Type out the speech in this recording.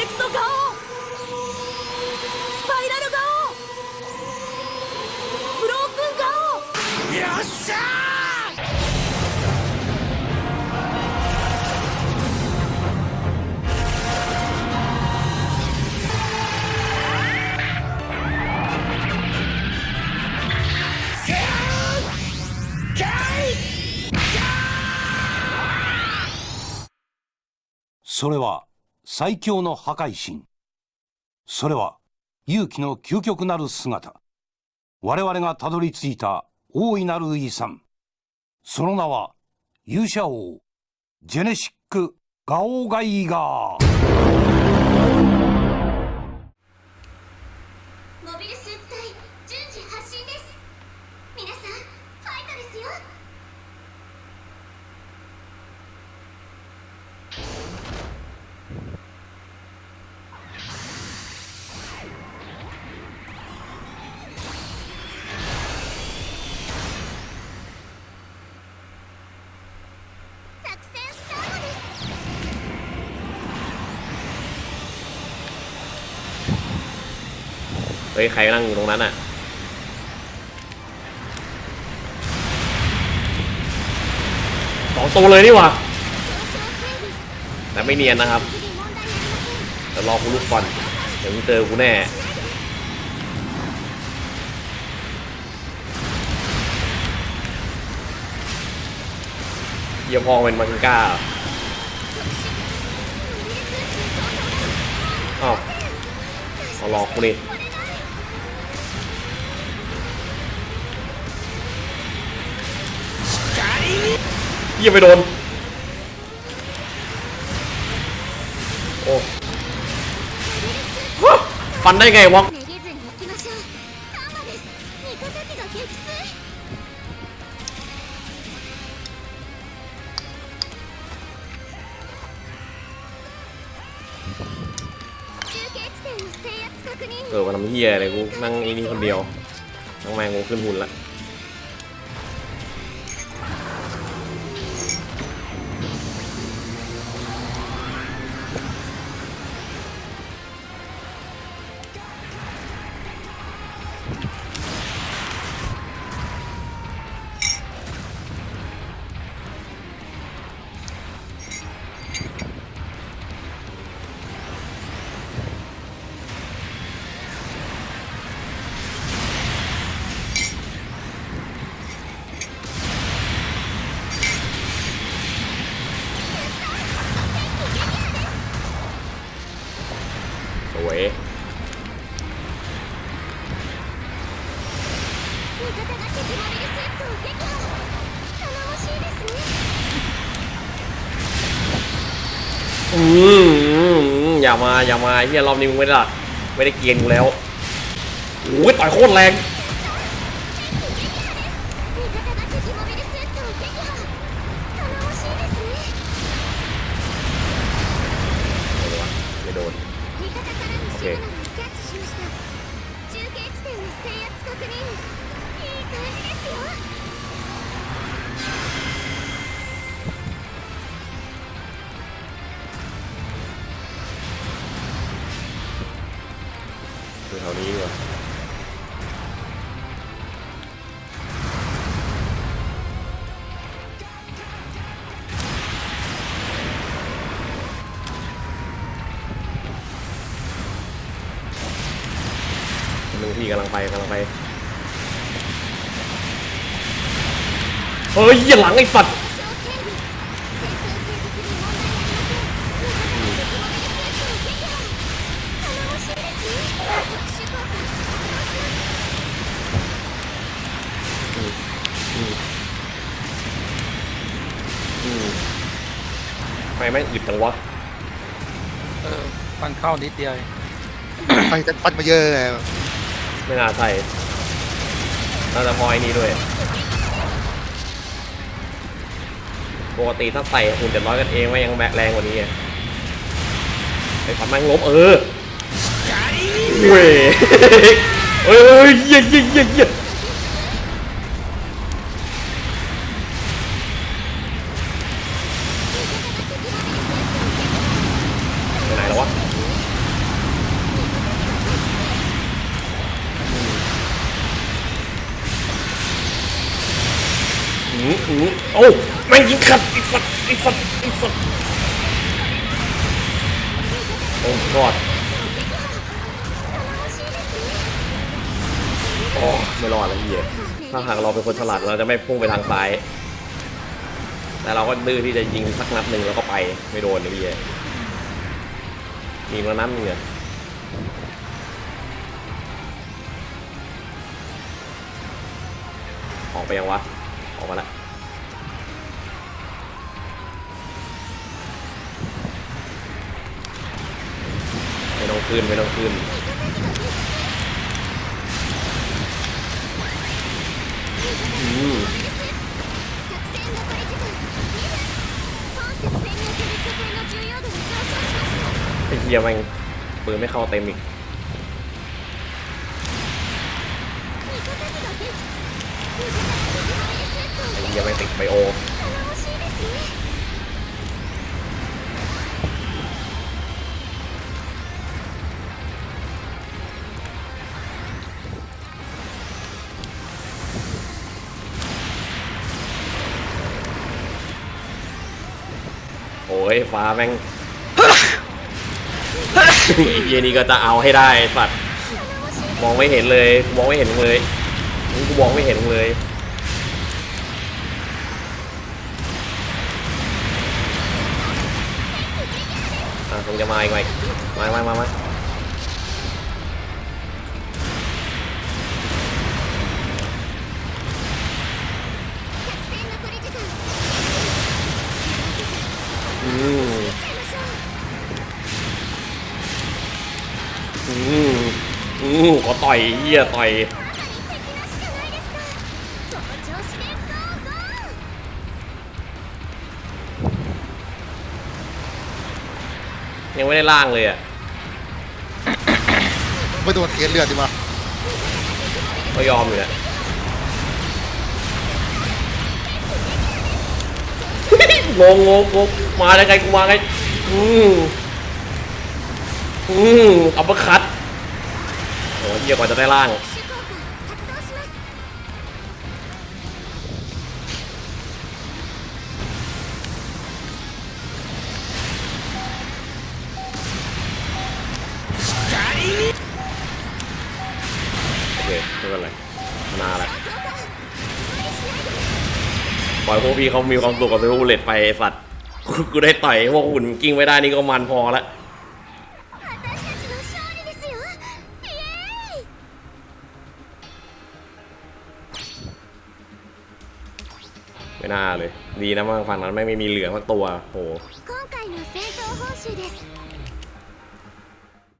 レクトガオスパイラルガオブロークンガオよっしゃそれは最強の破壊神。それは勇気の究極なる姿。我々がたどり着いた大いなる遺産。その名は勇者王、ジェネシック・ガオガイガー。 เฮ้ย ใครนั่งอยู่ตรงนั้นอะ สองตัวเลยนี่หว่า แต่ไม่เนียนนะครับแต่รอกูลุกก่อน เดี๋ยวมึงเจอกูแน่เยี่ยมพองเป็นมังก้าเหรออ้าว เอาหลอกกูดิยี่ไปโดน โอ้ฟันได้ไงวะ ยเลยกูนั่งไอ้นี่คนเดียวนั่งแมงกูขึ้นหุ่นละ 味方が敵モビルスーツを撃破頼もしいですね อืมอืมอืมอย่ามาอย่ามาเฮียรอบนี้มึงไม่ได้ละไม่ได้เกรียนกูแล้วโอ้ยต่อยโคตรแรง 味方が敵モビルスーツを撃破頼もしいですね ไม่โดน 味方からのシグナルをキャッチしました中継地点の制圧確認 พี่กำลังไปกำลังไปเฮ้ยอย่าหลังไอ้สัตว์อืมทำไมแม่งอึดจังวะเออฟันเข้านิดเดียว ไปแต่ปันมาเยอะเลย ไม่น่าใช่น่าจะพอไอ้นี้ด้วย ปกติถ้าใส่หุ่นเจ็ดร้อยกันเองไม่ยังแบกแรงกว่านี้ไงไอ้ฝันแม่งล้มเออเว้ยเอ้ยเอ้ยเยี่ยเยี่ย อ้แม่งยิงขัดอีกสัตว์อีกสัตว์อีกสัตว์โอ้กอดโอ้ไม่รอดแล้วเฮียถ้าหากเราเป็นคนฉลาดเราจะไม่พุ่งไปทางซ้าย แต่เราก็ดื้อที่จะยิงสักนัดหนึ่งแล้วก็ไปไม่โดนนะพี่เฮียมีมานัดหนึงเนี่ยออกไปยังวะ ออกมาละ ขึ้นไม่ต้องขึ้นไอ้เฮียมันปืนไม่เข้าเต็มอีกไอ้เฮียมันติดไปโอ โอ้ยฟ้าแม่งไอ้เฮียนี่ก็จะเอาให้ได้ไอ้สัตว์มองไม่เห็นเลยมองไม่เห็นมึงเลยมึงกูมองไม่เห็นมึงเลยอะคงจะมาอีกไหมมามามามา อืออือขอต่อยเฮียต่อยยังไม่ได้ล่างเลยอะไม่โดนเอลือดดีมาก็ยอมอยู่นะงงงงมาได้ไงกูมาไงอือ อืมอัปเปอร์คัตโอ้เยี่ยกว่าจะได้ล่าง โอเคไม่เป็นไรมาละปล่อยพวกพี่เขามีความสุขกับเซื้อฮูเลตไปสัตว์ กูได้ต่อยพวกหุ่นกิ้งไม่ได้นี่ก็มันพอละ น่าเลย ดีนะว่าฝั่งนั้นไม่มีเหลืองสักตัวโอ้โห